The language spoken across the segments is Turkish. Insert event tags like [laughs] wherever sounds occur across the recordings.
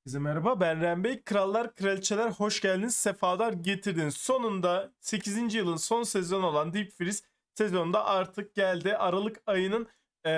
Herkese merhaba ben Ren Bey. Krallar Kraliçeler hoş geldiniz. Sefalar getirdiniz. Sonunda 8. yılın son sezonu olan Deep Freeze sezonunda artık geldi. Aralık ayının e,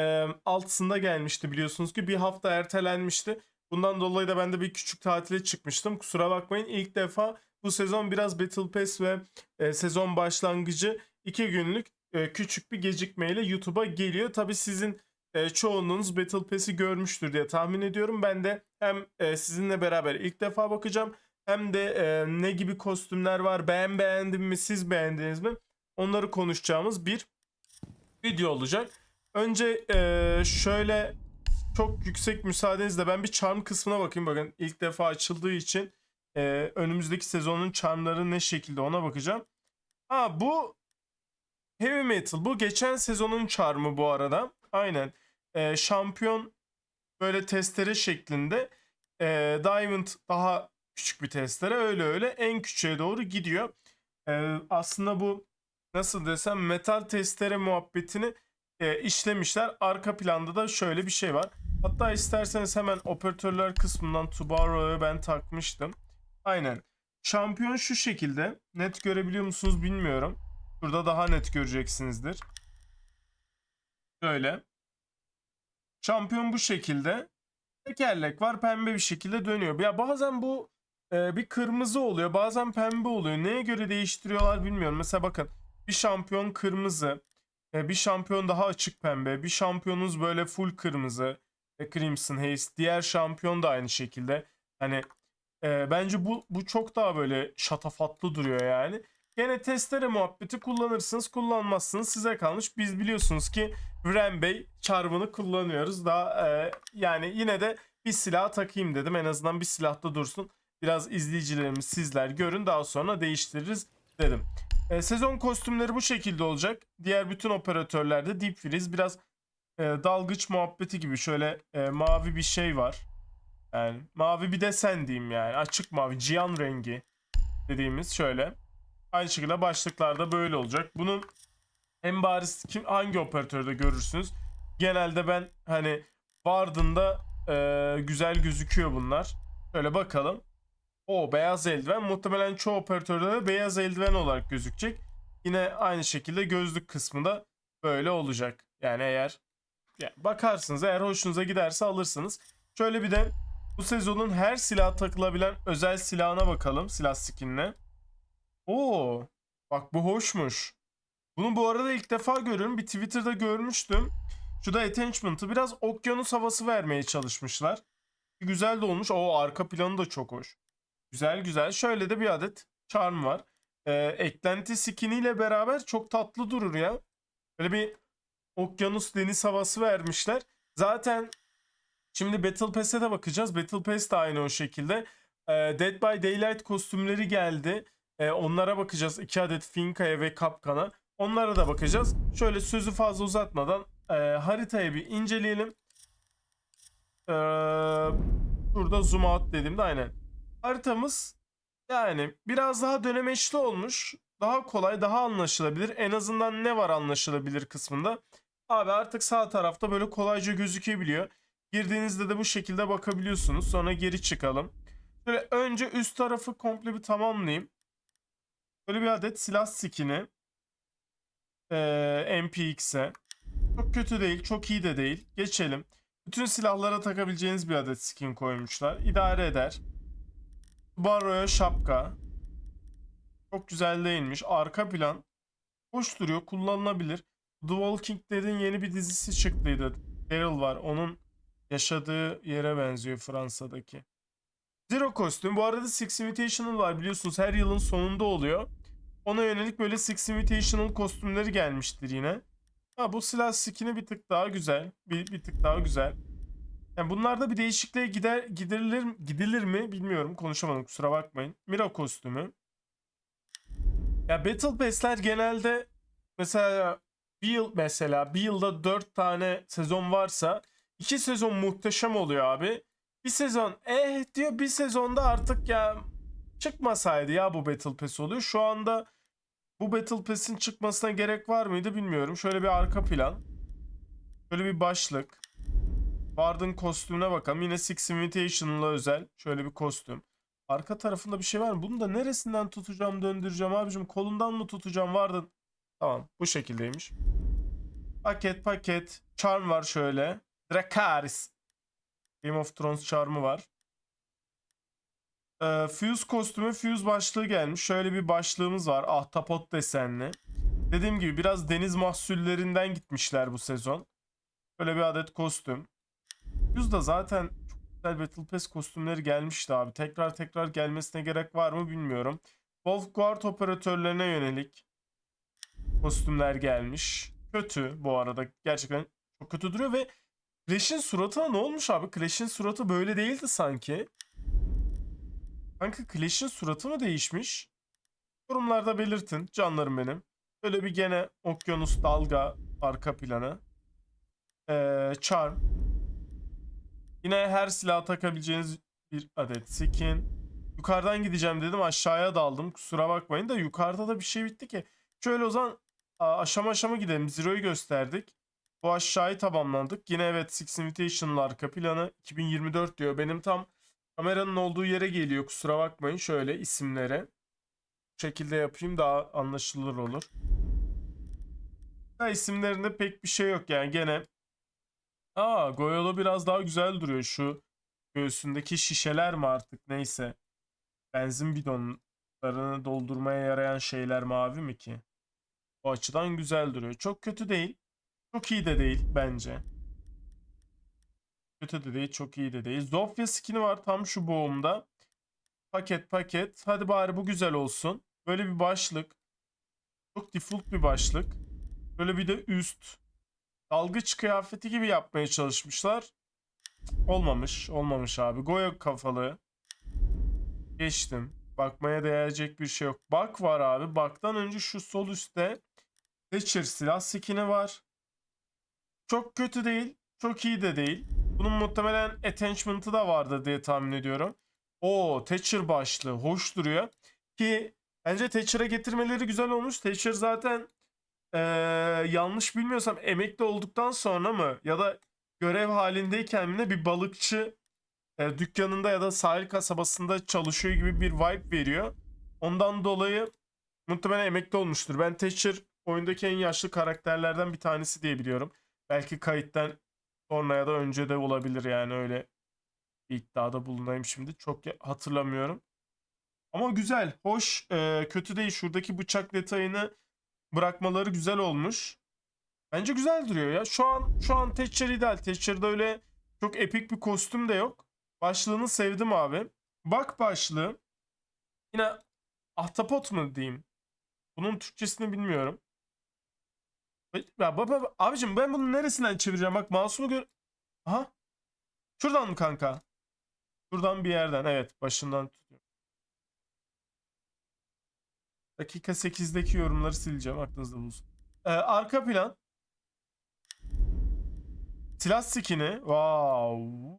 6'sında gelmişti biliyorsunuz ki bir hafta ertelenmişti. Bundan dolayı da ben de bir küçük tatile çıkmıştım. Kusura bakmayın ilk defa bu sezon biraz Battle Pass ve e, sezon başlangıcı 2 günlük e, küçük bir gecikmeyle YouTube'a geliyor. Tabi sizin e, çoğunluğunuz Battle Pass'i görmüştür diye tahmin ediyorum. Ben de hem e, sizinle beraber ilk defa bakacağım hem de e, ne gibi kostümler var ben beğendim mi siz beğendiniz mi onları konuşacağımız bir video olacak. Önce e, şöyle çok yüksek müsaadenizle ben bir charm kısmına bakayım. Bakın ilk defa açıldığı için e, önümüzdeki sezonun charmları ne şekilde ona bakacağım. Ha bu Heavy Metal bu geçen sezonun charmı bu arada. Aynen. E, şampiyon böyle testere şeklinde. E, Diamond daha küçük bir testere öyle öyle en küçüğe doğru gidiyor. E, aslında bu nasıl desem metal testere muhabbetini e, işlemişler. Arka planda da şöyle bir şey var. Hatta isterseniz hemen operatörler kısmından Tubaro'ya ben takmıştım. Aynen. Şampiyon şu şekilde. Net görebiliyor musunuz bilmiyorum. Burada daha net göreceksinizdir. Böyle. Şampiyon bu şekilde. Tekerlek var pembe bir şekilde dönüyor. Ya bazen bu e, bir kırmızı oluyor bazen pembe oluyor. Neye göre değiştiriyorlar bilmiyorum. Mesela bakın bir şampiyon kırmızı. e, bir şampiyon daha açık pembe. Bir şampiyonunuz böyle full kırmızı. e, Crimson Haze. Diğer şampiyon da aynı şekilde. Hani e, bence bu, bu çok daha böyle şatafatlı duruyor yani. Gene testere muhabbeti kullanırsınız kullanmazsınız size kalmış. Biz biliyorsunuz ki Vren Bey çarmını kullanıyoruz. Daha e, yani yine de bir silah takayım dedim. En azından bir silahta dursun. Biraz izleyicilerimiz sizler görün daha sonra değiştiririz dedim. E, sezon kostümleri bu şekilde olacak. Diğer bütün operatörlerde Deep Freeze biraz e, dalgıç muhabbeti gibi şöyle e, mavi bir şey var. Yani mavi bir desen diyeyim yani. Açık mavi, cihan rengi dediğimiz şöyle. Aynı şekilde başlıklarda böyle olacak. Bunun en bariz kim hangi operatörde görürsünüz? Genelde ben hani Warden'da e, güzel gözüküyor bunlar. Şöyle bakalım. O beyaz eldiven muhtemelen çoğu operatörde de beyaz eldiven olarak gözükecek. Yine aynı şekilde gözlük kısmı da böyle olacak. Yani eğer yani bakarsınız eğer hoşunuza giderse alırsınız. Şöyle bir de bu sezonun her silah takılabilen özel silahına bakalım. Silah skinine. Oo, bak bu hoşmuş. Bunu bu arada ilk defa görüyorum. Bir Twitter'da görmüştüm. Şu da attachment'ı biraz okyanus havası vermeye çalışmışlar. Güzel de olmuş. O arka planı da çok hoş. Güzel güzel. Şöyle de bir adet charm var. Ee, eklenti skiniyle beraber çok tatlı durur ya. Böyle bir okyanus deniz havası vermişler. Zaten şimdi Battle Pass'e de bakacağız. Battle Pass de aynı o şekilde. Ee, Dead by Daylight kostümleri geldi. Ee, onlara bakacağız. 2 adet Finka'ya ve Kapkan'a. Onlara da bakacağız. Şöyle sözü fazla uzatmadan e, haritayı bir inceleyelim. Ee, burada zoom out dediğimde aynen. Haritamız yani biraz daha dönemeçli olmuş. Daha kolay, daha anlaşılabilir. En azından ne var anlaşılabilir kısmında. Abi artık sağ tarafta böyle kolayca gözükebiliyor. Girdiğinizde de bu şekilde bakabiliyorsunuz. Sonra geri çıkalım. Şöyle önce üst tarafı komple bir tamamlayayım. Böyle bir adet silah skini. Ee, MPX'e. Çok kötü değil, çok iyi de değil. Geçelim. Bütün silahlara takabileceğiniz bir adet skin koymuşlar. İdare eder. Barro'ya şapka. Çok güzel değilmiş. Arka plan. Hoş duruyor, kullanılabilir. The Walking Dead'in yeni bir dizisi çıktıydı. Daryl var. Onun yaşadığı yere benziyor Fransa'daki. Zero kostüm. Bu arada Six Invitational var biliyorsunuz her yılın sonunda oluyor. Ona yönelik böyle Six Invitational kostümleri gelmiştir yine. Ha bu silah skin'i bir tık daha güzel. Bir, bir tık daha güzel. Yani bunlarda bir değişikliğe gider gidilir gidilir mi bilmiyorum. Konuşamadım kusura bakmayın. Mira kostümü. Ya Battle Pass'ler genelde mesela bir yıl mesela bir yılda 4 tane sezon varsa iki sezon muhteşem oluyor abi. Bir sezon eh diyor bir sezonda artık ya çıkmasaydı ya bu Battle Pass oluyor. Şu anda bu Battle Pass'in çıkmasına gerek var mıydı bilmiyorum. Şöyle bir arka plan. Şöyle bir başlık. Warden kostümüne bakalım. Yine Six Invitational'a özel. Şöyle bir kostüm. Arka tarafında bir şey var mı? Bunu da neresinden tutacağım, döndüreceğim abicim? Kolundan mı tutacağım? Warden. Tamam. Bu şekildeymiş. Paket paket. Charm var şöyle. Dracarys. Game of Thrones charm'ı var. Ee, Fuse kostümü, Fuse başlığı gelmiş. Şöyle bir başlığımız var. Ahtapot desenli. Dediğim gibi biraz deniz mahsullerinden gitmişler bu sezon. Böyle bir adet kostüm. Fuse da zaten çok güzel Battle Pass kostümleri gelmişti abi. Tekrar tekrar gelmesine gerek var mı bilmiyorum. Wolf Guard operatörlerine yönelik kostümler gelmiş. Kötü bu arada. Gerçekten çok kötü duruyor ve Clash'in suratına ne olmuş abi? Clash'in suratı böyle değildi sanki. Kanka Clash'in suratı mı değişmiş? Yorumlarda belirtin canlarım benim. Böyle bir gene okyanus dalga arka planı. Ee, charm. Yine her silah takabileceğiniz bir adet skin. Yukarıdan gideceğim dedim aşağıya daldım. Kusura bakmayın da yukarıda da bir şey bitti ki. Şöyle o zaman aşama aşama gidelim. Zero'yu gösterdik. Bu aşağıyı tamamladık. Yine evet Six Invitation'lı arka planı 2024 diyor. Benim tam kameranın olduğu yere geliyor. Kusura bakmayın. Şöyle isimlere. Bu şekilde yapayım daha anlaşılır olur. Ha, isimlerinde pek bir şey yok yani gene. Aa Goyolo biraz daha güzel duruyor şu göğsündeki şişeler mi artık neyse. Benzin bidonlarını doldurmaya yarayan şeyler mavi mi ki? O açıdan güzel duruyor. Çok kötü değil. Çok iyi de değil bence. Kötü de değil, çok iyi de değil. Zofia skin'i var tam şu boğumda. Paket paket. Hadi bari bu güzel olsun. Böyle bir başlık. Çok default bir başlık. Böyle bir de üst. Dalgıç kıyafeti gibi yapmaya çalışmışlar. Olmamış. Olmamış abi. Goya kafalı. Geçtim. Bakmaya değecek bir şey yok. Bak var abi. Baktan önce şu sol üstte Thatcher silah skin'i var. Çok kötü değil. Çok iyi de değil. Bunun muhtemelen attachment'ı da vardı diye tahmin ediyorum. O Thatcher başlığı. Hoş duruyor. Ki bence Thatcher'a getirmeleri güzel olmuş. Thatcher zaten eee, yanlış bilmiyorsam emekli olduktan sonra mı ya da görev halindeyken ne bir balıkçı e, dükkanında ya da sahil kasabasında çalışıyor gibi bir vibe veriyor. Ondan dolayı muhtemelen emekli olmuştur. Ben Thatcher oyundaki en yaşlı karakterlerden bir tanesi diye biliyorum. Belki kayıttan sonra ya da önce de olabilir yani öyle bir iddiada bulunayım şimdi. Çok hatırlamıyorum. Ama güzel, hoş, e, kötü değil. Şuradaki bıçak detayını bırakmaları güzel olmuş. Bence güzel duruyor ya. Şu an şu an Thatcher ideal. Thatcher'da öyle çok epik bir kostüm de yok. Başlığını sevdim abi. Bak başlığı. Yine ahtapot mu diyeyim? Bunun Türkçesini bilmiyorum. Ya baba abicim ben bunu neresinden çevireceğim? Bak mouse'umu gör. Aha. Şuradan mı kanka? Şuradan bir yerden. Evet, başından tutuyorum. Dakika 8'deki yorumları sileceğim aklınızda bulunsun. Ee, arka plan. Silah skin'i. Wow.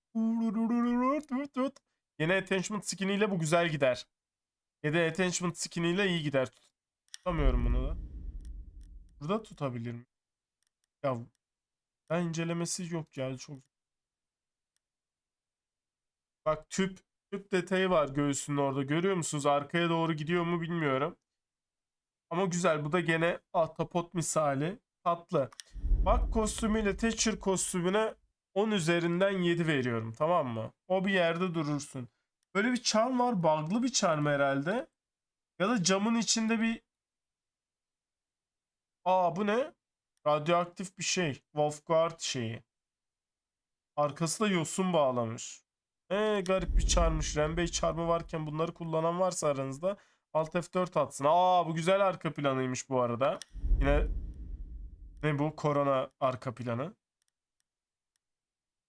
Yine attachment skin'iyle bu güzel gider. Ya da attachment skin'iyle iyi gider. Tutamıyorum bunu da. Burada tutabilir miyim? Ya ben incelemesi yok ya çok. Bak tüp tüp detayı var göğsünün orada. Görüyor musunuz? Arkaya doğru gidiyor mu bilmiyorum. Ama güzel. Bu da gene ahtapot misali. Tatlı. Bak kostümüyle Thatcher kostümüne 10 üzerinden 7 veriyorum. Tamam mı? O bir yerde durursun. Böyle bir charm var. Bug'lı bir charm herhalde. Ya da camın içinde bir Aa bu ne? Radyoaktif bir şey. Wolfguard şeyi. Arkası da yosun bağlamış. Ee garip bir çarmış. Rembey çarmı varken bunları kullanan varsa aranızda Alt F4 atsın. Aa bu güzel arka planıymış bu arada. Yine ne bu? Korona arka planı.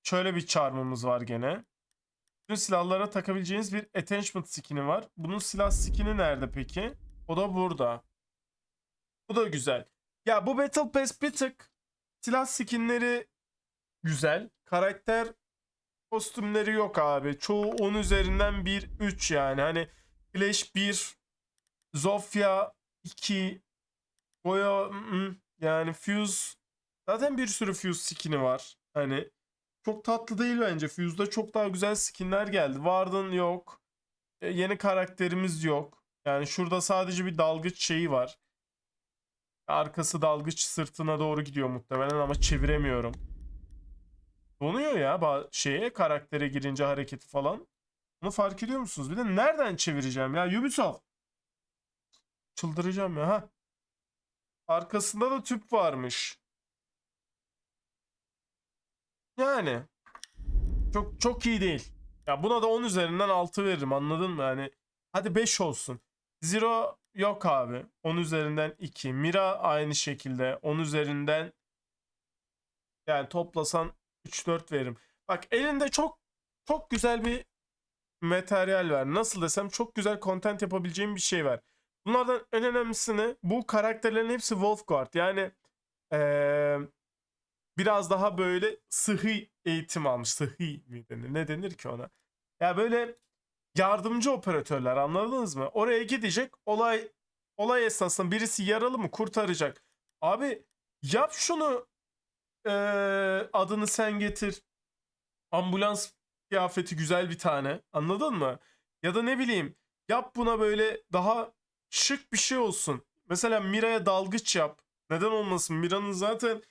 Şöyle bir çarmımız var gene. Bütün silahlara takabileceğiniz bir attachment skin'i var. Bunun silah skin'i nerede peki? O da burada. Bu da güzel. Ya bu Battle Pass bir tık silah skinleri güzel. Karakter kostümleri yok abi. Çoğu 10 üzerinden 1 3 yani. Hani Flash 1 Zofia 2 Goya mm, yani Fuse zaten bir sürü Fuse skin'i var. Hani çok tatlı değil bence. Fuse'da çok daha güzel skinler geldi. Warden yok. E, yeni karakterimiz yok. Yani şurada sadece bir dalgıç şeyi var. Arkası dalgıç sırtına doğru gidiyor muhtemelen ama çeviremiyorum. Donuyor ya şeye karaktere girince hareketi falan. Bunu fark ediyor musunuz? Bir de nereden çevireceğim ya Ubisoft? Çıldıracağım ya ha. Arkasında da tüp varmış. Yani çok çok iyi değil. Ya buna da 10 üzerinden 6 veririm anladın mı? Yani hadi 5 olsun. Zero yok abi. 10 üzerinden 2. Mira aynı şekilde 10 üzerinden yani toplasan 3-4 veririm. Bak elinde çok çok güzel bir materyal var. Nasıl desem çok güzel content yapabileceğim bir şey var. Bunlardan en önemlisini bu karakterlerin hepsi Wolfguard. Yani eee, biraz daha böyle sıhhi eğitim almış. Sıhhi mi denir? Ne denir ki ona? Ya böyle yardımcı operatörler anladınız mı? Oraya gidecek olay olay esnasında birisi yaralı mı kurtaracak. Abi yap şunu eee, adını sen getir. Ambulans kıyafeti güzel bir tane. Anladın mı? Ya da ne bileyim yap buna böyle daha şık bir şey olsun. Mesela Mira'ya dalgıç yap. Neden olmasın? Mira'nın zaten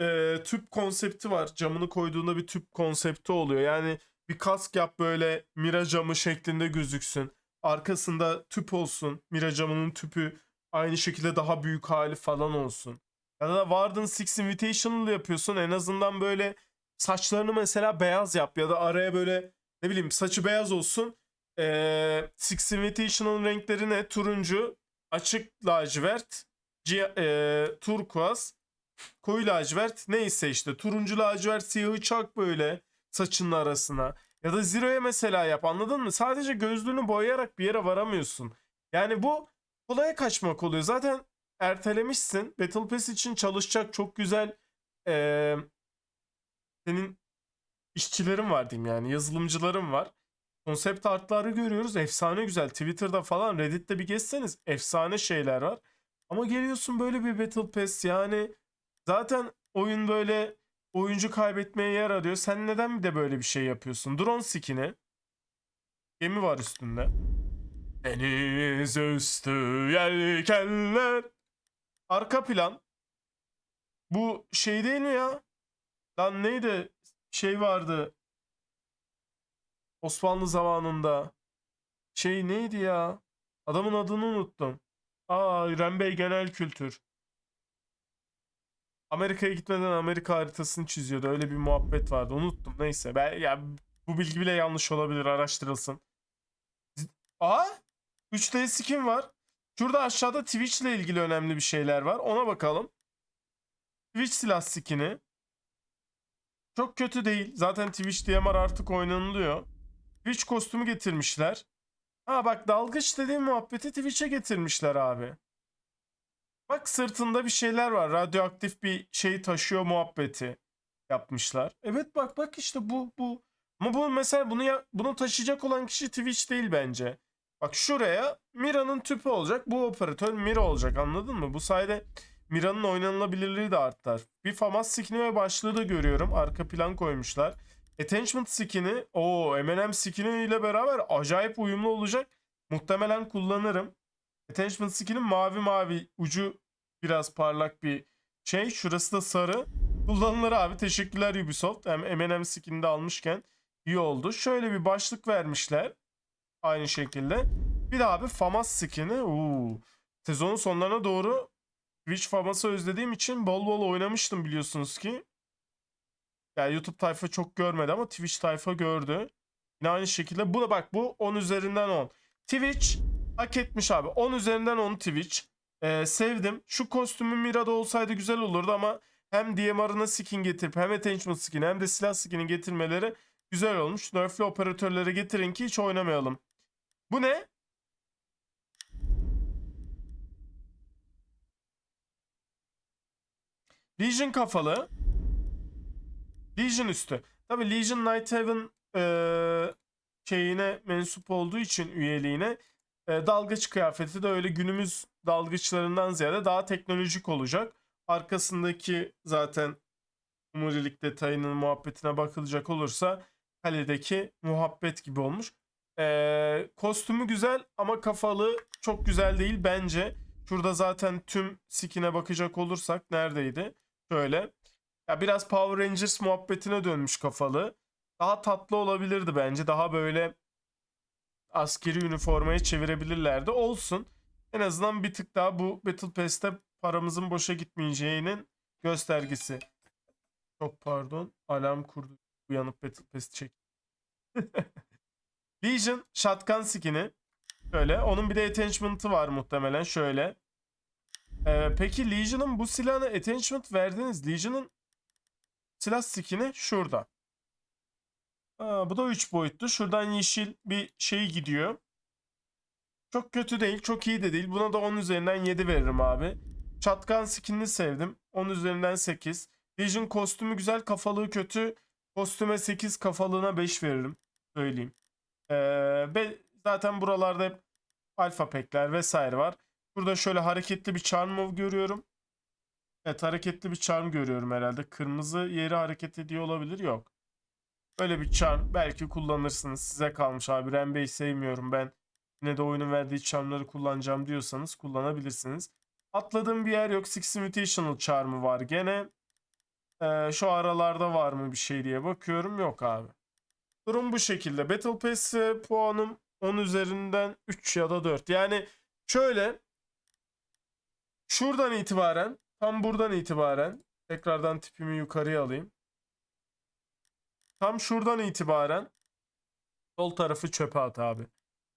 e, tüp konsepti var. Camını koyduğunda bir tüp konsepti oluyor. Yani bir kask yap böyle Mira camı şeklinde gözüksün. Arkasında tüp olsun. Mira camının tüpü aynı şekilde daha büyük hali falan olsun. Ya da Warden Six Invitational yapıyorsun. En azından böyle saçlarını mesela beyaz yap ya da araya böyle ne bileyim saçı beyaz olsun. Ee, Six Invitational renkleri ne? Turuncu, açık lacivert, ci- e, turkuaz, koyu lacivert neyse işte. Turuncu lacivert siyahı çak böyle saçının arasına. Ya da Zero'ya mesela yap anladın mı? Sadece gözlüğünü boyayarak bir yere varamıyorsun. Yani bu kolaya kaçmak oluyor. Zaten ertelemişsin. Battle Pass için çalışacak çok güzel ee, senin işçilerin var diyeyim yani yazılımcıların var. Konsept artları görüyoruz. Efsane güzel. Twitter'da falan Reddit'te bir gezseniz efsane şeyler var. Ama geliyorsun böyle bir Battle Pass yani zaten oyun böyle oyuncu kaybetmeye yer arıyor. Sen neden bir de böyle bir şey yapıyorsun? Drone skin'i. Gemi var üstünde. Deniz üstü yelkenler. Arka plan. Bu şey değil mi ya? Lan neydi? Şey vardı. Osmanlı zamanında. Şey neydi ya? Adamın adını unuttum. Aa Rembey Genel Kültür. Amerika'ya gitmeden Amerika haritasını çiziyordu. Öyle bir muhabbet vardı. Unuttum. Neyse. Ben ya bu bilgi bile yanlış olabilir. Araştırılsın. Aa 3D skin var. Şurada aşağıda Twitch ile ilgili önemli bir şeyler var. Ona bakalım. Twitch silah skin'i. Çok kötü değil. Zaten Twitch DMR artık oynanılıyor. Twitch kostümü getirmişler. Ha bak dalgıç dediğim muhabbeti Twitch'e getirmişler abi. Bak sırtında bir şeyler var. Radyoaktif bir şey taşıyor muhabbeti yapmışlar. Evet bak bak işte bu bu. Ama bu mesela bunu ya, bunu taşıyacak olan kişi Twitch değil bence. Bak şuraya Mira'nın tüpü olacak. Bu operatör Mira olacak anladın mı? Bu sayede Mira'nın oynanılabilirliği de artar. Bir FAMAS skin'i ve başlığı da görüyorum. Arka plan koymuşlar. Attachment skin'i, o M&M skin'i ile beraber acayip uyumlu olacak. Muhtemelen kullanırım. Attachment skin'in mavi mavi ucu biraz parlak bir şey. Şurası da sarı. Kullanılır abi. Teşekkürler Ubisoft. Hem M&M skin'i de almışken iyi oldu. Şöyle bir başlık vermişler. Aynı şekilde. Bir de abi FAMAS skin'i. Uuu. Sezonun sonlarına doğru Twitch FAMAS'ı özlediğim için bol bol oynamıştım biliyorsunuz ki. Yani YouTube tayfa çok görmedi ama Twitch tayfa gördü. Yine aynı şekilde. Bu da bak bu 10 üzerinden 10. Twitch hak etmiş abi. 10 üzerinden 10 Twitch. Ee, sevdim. Şu kostümü Mira'da olsaydı güzel olurdu ama hem DMR'ına skin getirip hem attachment skin hem de silah skin'i getirmeleri güzel olmuş. Nerf'li operatörleri getirin ki hiç oynamayalım. Bu ne? Legion kafalı. Legion üstü. Tabi Legion Nighthaven eee şeyine mensup olduğu için üyeliğine e, dalgıç kıyafeti de öyle günümüz dalgıçlarından ziyade daha teknolojik olacak. Arkasındaki zaten umurilik detayının muhabbetine bakılacak olursa kaledeki muhabbet gibi olmuş. Ee, kostümü güzel ama kafalı çok güzel değil bence. Şurada zaten tüm skin'e bakacak olursak neredeydi? Şöyle. Ya biraz Power Rangers muhabbetine dönmüş kafalı. Daha tatlı olabilirdi bence. Daha böyle askeri üniformaya çevirebilirlerdi. Olsun. En azından bir tık daha bu Battle Pass'te paramızın boşa gitmeyeceğinin göstergesi. Çok pardon. Alarm kurdu. Uyanıp Battle Pass çek. [laughs] Legion shotgun skin'i. Şöyle. Onun bir de attachment'ı var muhtemelen. Şöyle. Ee, peki Legion'ın bu silahına attachment verdiniz. Legion'ın silah skin'i şurada. Aa, bu da 3 boyutlu. Şuradan yeşil bir şey gidiyor. Çok kötü değil, çok iyi de değil. Buna da 10 üzerinden 7 veririm abi. Shotgun skinini sevdim. 10 üzerinden 8. Legion kostümü güzel, kafalığı kötü. Kostüme 8, kafalığına 5 veririm. Söyleyeyim. Ee, ve zaten buralarda hep alfa pekler vesaire var. Burada şöyle hareketli bir charm move görüyorum. Evet hareketli bir charm görüyorum herhalde. Kırmızı yeri hareket ediyor olabilir. Yok. Böyle bir charm belki kullanırsınız. Size kalmış abi. Rembey'i sevmiyorum ben. Yine de oyunun verdiği charmları kullanacağım diyorsanız kullanabilirsiniz. Atladığım bir yer yok. Six Invitational charm'ı var gene. Ee, şu aralarda var mı bir şey diye bakıyorum. Yok abi. Durum bu şekilde. Battle Pass e, puanım 10 üzerinden 3 ya da 4. Yani şöyle şuradan itibaren tam buradan itibaren tekrardan tipimi yukarıya alayım. Tam şuradan itibaren sol tarafı çöpe at abi.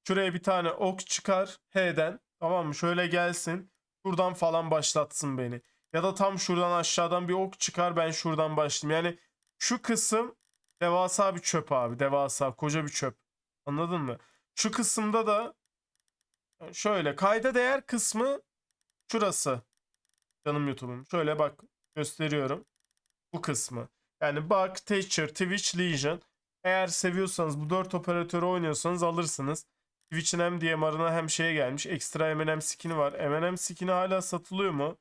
Şuraya bir tane ok çıkar H'den. Tamam mı? Şöyle gelsin. Şuradan falan başlatsın beni. Ya da tam şuradan aşağıdan bir ok çıkar ben şuradan başlayayım. Yani şu kısım devasa bir çöp abi. Devasa koca bir çöp. Anladın mı? Şu kısımda da şöyle kayda değer kısmı şurası. Canım YouTube'um. Şöyle bak gösteriyorum. Bu kısmı. Yani bak, Teacher, Twitch, Legion. Eğer seviyorsanız bu 4 operatörü oynuyorsanız alırsınız. Twitch'in hem DMR'ına hem şeye gelmiş. Ekstra M&M skin'i var. M&M skin'i hala satılıyor mu?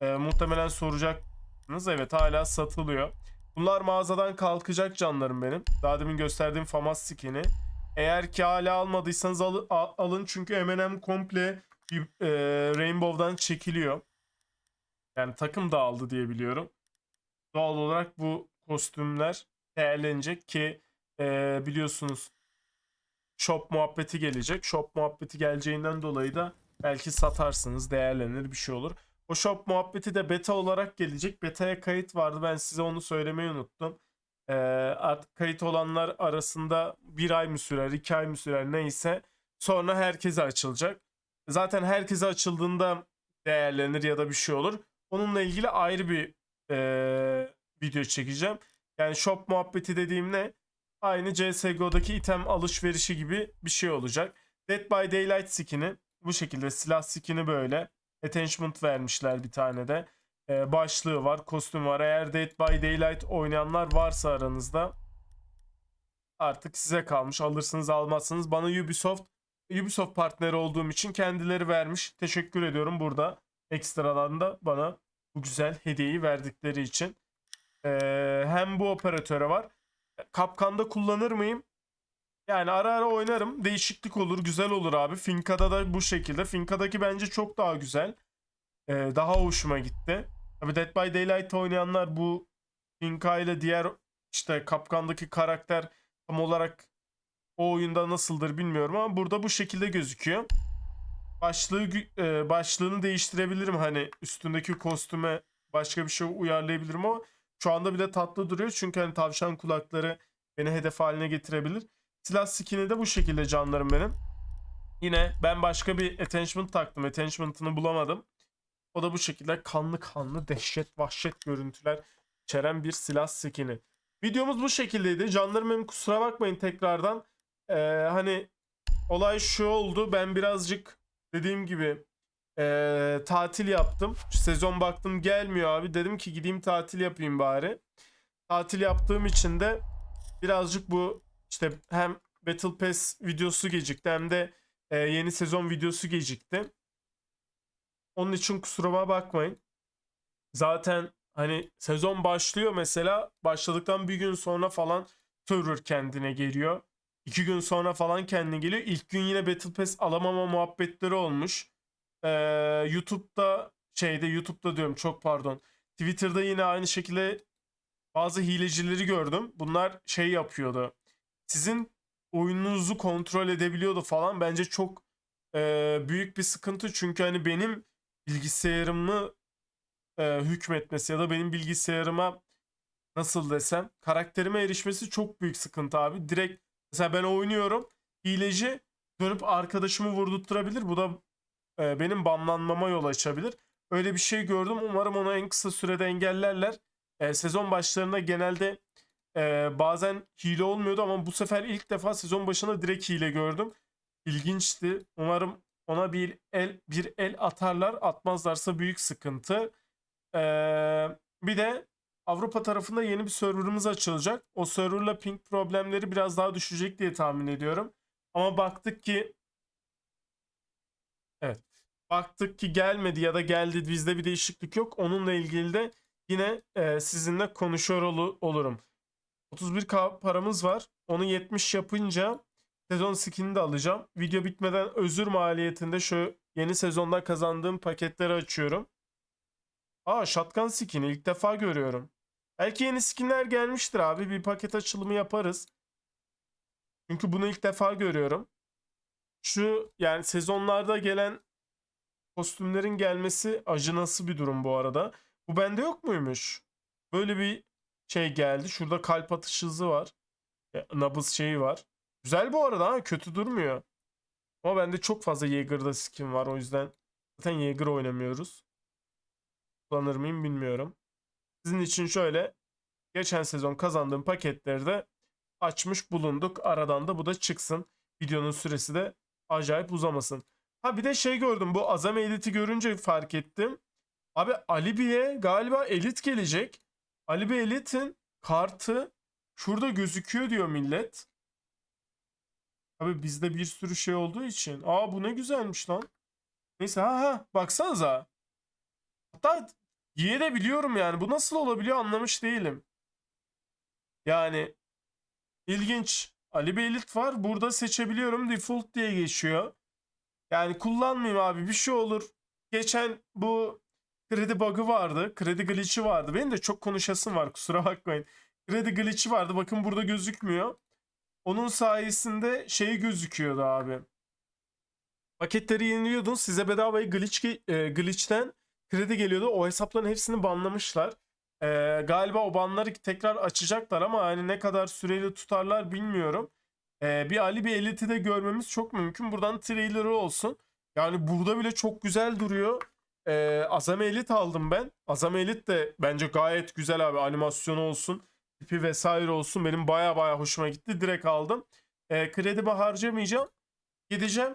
Ee, muhtemelen soracaksınız. Evet hala satılıyor. Bunlar mağazadan kalkacak canlarım benim. Daha demin gösterdiğim FAMAS skin'i. Eğer ki hala almadıysanız al- al- alın çünkü M&M komple e, Rainbow'dan çekiliyor. Yani takım da aldı diye biliyorum. Doğal olarak bu kostümler değerlenecek ki e, biliyorsunuz shop muhabbeti gelecek. Shop muhabbeti geleceğinden dolayı da belki satarsınız, değerlenir bir şey olur. O shop muhabbeti de beta olarak gelecek. Beta'ya kayıt vardı. Ben size onu söylemeyi unuttum. Ee, artık kayıt olanlar arasında bir ay mı sürer, iki ay mı sürer neyse. Sonra herkese açılacak. Zaten herkese açıldığında değerlenir ya da bir şey olur. Onunla ilgili ayrı bir ee, video çekeceğim. Yani shop muhabbeti dediğim ne? Aynı CSGO'daki item alışverişi gibi bir şey olacak. Dead by Daylight skin'i bu şekilde silah skin'i böyle. Attachment vermişler bir tane de. Ee, başlığı var, kostüm var. Eğer Dead by Daylight oynayanlar varsa aranızda artık size kalmış. Alırsınız almazsınız. Bana Ubisoft Ubisoft partneri olduğum için kendileri vermiş. Teşekkür ediyorum burada. Ekstradan da bana bu güzel hediyeyi verdikleri için. Ee, hem bu operatöre var. Kapkan'da kullanır mıyım? Yani ara ara oynarım. Değişiklik olur. Güzel olur abi. Finka'da da bu şekilde. Finka'daki bence çok daha güzel. Ee, daha hoşuma gitti. Tabi Dead by Daylight oynayanlar bu Finka ile diğer işte Kapkan'daki karakter tam olarak o oyunda nasıldır bilmiyorum ama burada bu şekilde gözüküyor. Başlığı e, başlığını değiştirebilirim hani üstündeki kostüme başka bir şey uyarlayabilirim ama şu anda bile tatlı duruyor çünkü hani tavşan kulakları beni hedef haline getirebilir. Silah skin'i de bu şekilde canlarım benim. Yine ben başka bir attachment taktım. Attachment'ını bulamadım. O da bu şekilde kanlı kanlı dehşet vahşet görüntüler içeren bir silah skin'i. Videomuz bu şekildeydi. Canlarım benim kusura bakmayın tekrardan. Ee, hani olay şu oldu. Ben birazcık dediğim gibi ee, tatil yaptım. Sezon baktım gelmiyor abi. Dedim ki gideyim tatil yapayım bari. Tatil yaptığım için de birazcık bu işte hem Battle Pass videosu gecikti hem de e, yeni sezon videosu gecikti. Onun için kusuruma bakmayın. Zaten hani sezon başlıyor mesela başladıktan bir gün sonra falan server kendine geliyor. İki gün sonra falan kendine geliyor. İlk gün yine Battle Pass alamama muhabbetleri olmuş. Ee, YouTube'da şeyde YouTube'da diyorum çok pardon. Twitter'da yine aynı şekilde bazı hilecileri gördüm. Bunlar şey yapıyordu. Sizin oyununuzu kontrol edebiliyordu falan. Bence çok e, büyük bir sıkıntı. Çünkü hani benim bilgisayarımı e, hükmetmesi ya da benim bilgisayarıma nasıl desem karakterime erişmesi çok büyük sıkıntı abi. Direkt mesela ben oynuyorum. Hileci dönüp arkadaşımı vurdurtturabilir. Bu da e, benim banlanmama yol açabilir. Öyle bir şey gördüm. Umarım onu en kısa sürede engellerler. E, sezon başlarında genelde e, bazen hile olmuyordu ama bu sefer ilk defa sezon başında direkt hile gördüm. İlginçti. Umarım ona bir el bir el atarlar. Atmazlarsa büyük sıkıntı. Ee, bir de Avrupa tarafında yeni bir serverımız açılacak. O serverla ping problemleri biraz daha düşecek diye tahmin ediyorum. Ama baktık ki evet baktık ki gelmedi ya da geldi bizde bir değişiklik yok. Onunla ilgili de yine e, sizinle konuşuyor olu- olurum. 31k paramız var. Onu 70 yapınca sezon skinini de alacağım. Video bitmeden özür maliyetinde şu yeni sezonda kazandığım paketleri açıyorum. Aa shotgun skin'i ilk defa görüyorum. Belki yeni skinler gelmiştir abi. Bir paket açılımı yaparız. Çünkü bunu ilk defa görüyorum. Şu yani sezonlarda gelen kostümlerin gelmesi acınası bir durum bu arada. Bu bende yok muymuş? Böyle bir şey geldi. Şurada kalp atış hızı var. E, nabız şeyi var. Güzel bu arada ha kötü durmuyor. Ama bende çok fazla Jaeger'da skin var o yüzden zaten Jaeger oynamıyoruz. Kullanır mıyım bilmiyorum. Sizin için şöyle geçen sezon kazandığım paketleri de açmış bulunduk. Aradan da bu da çıksın. Videonun süresi de acayip uzamasın. Ha bir de şey gördüm bu Azam Elit'i görünce fark ettim. Abi Alibi'ye galiba elit gelecek. Alibi Elit'in kartı şurada gözüküyor diyor millet. Abi bizde bir sürü şey olduğu için. Aa bu ne güzelmiş lan. Neyse ha ha baksanıza. Hatta yiye de biliyorum yani. Bu nasıl olabiliyor anlamış değilim. Yani ilginç. Ali Beylit var. Burada seçebiliyorum. Default diye geçiyor. Yani kullanmayayım abi. Bir şey olur. Geçen bu kredi bug'ı vardı. Kredi glitch'i vardı. Benim de çok konuşasım var. [laughs] Kusura bakmayın. Kredi glitch'i vardı. Bakın burada gözükmüyor. Onun sayesinde şey gözüküyordu abi. Paketleri yeniliyordun. Size bedavaya glitch, e, glitch'ten kredi geliyordu. O hesapların hepsini banlamışlar. E, galiba o banları tekrar açacaklar ama hani ne kadar süreli tutarlar bilmiyorum. E, bir Ali bir Elit'i de görmemiz çok mümkün. Buradan trailer'ı olsun. Yani burada bile çok güzel duruyor. E, Azame Elit aldım ben. Azame Elit de bence gayet güzel abi. Animasyonu olsun tipi vesaire olsun benim baya baya hoşuma gitti. Direkt aldım. E, kredimi harcamayacağım. Gideceğim.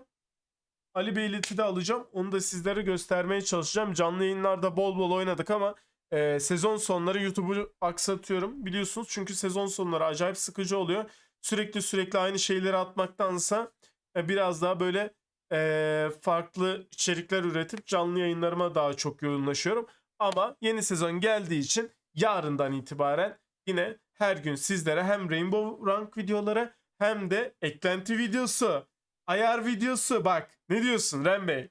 Ali Beylet'i de alacağım. Onu da sizlere göstermeye çalışacağım. Canlı yayınlarda bol bol oynadık ama e, sezon sonları YouTube'u aksatıyorum. Biliyorsunuz çünkü sezon sonları acayip sıkıcı oluyor. Sürekli sürekli aynı şeyleri atmaktansa e, biraz daha böyle e, farklı içerikler üretip canlı yayınlarıma daha çok yoğunlaşıyorum. Ama yeni sezon geldiği için yarından itibaren yine her gün sizlere hem Rainbow Rank videoları hem de eklenti videosu, ayar videosu bak ne diyorsun Ren Bey?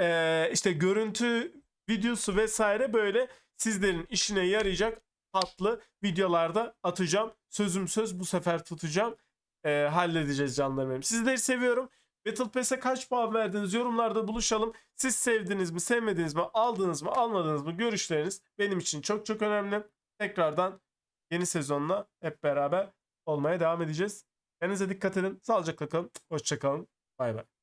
Ee, işte görüntü videosu vesaire böyle sizlerin işine yarayacak tatlı videolarda atacağım. Sözüm söz bu sefer tutacağım. Ee, halledeceğiz canlarım benim. Sizleri seviyorum. Battle Pass'e kaç puan verdiniz? Yorumlarda buluşalım. Siz sevdiniz mi, sevmediniz mi, aldınız mı, almadınız mı? Görüşleriniz benim için çok çok önemli. Tekrardan yeni sezonla hep beraber olmaya devam edeceğiz. Kendinize dikkat edin. Sağlıcakla kalın. Hoşçakalın. Bay bay.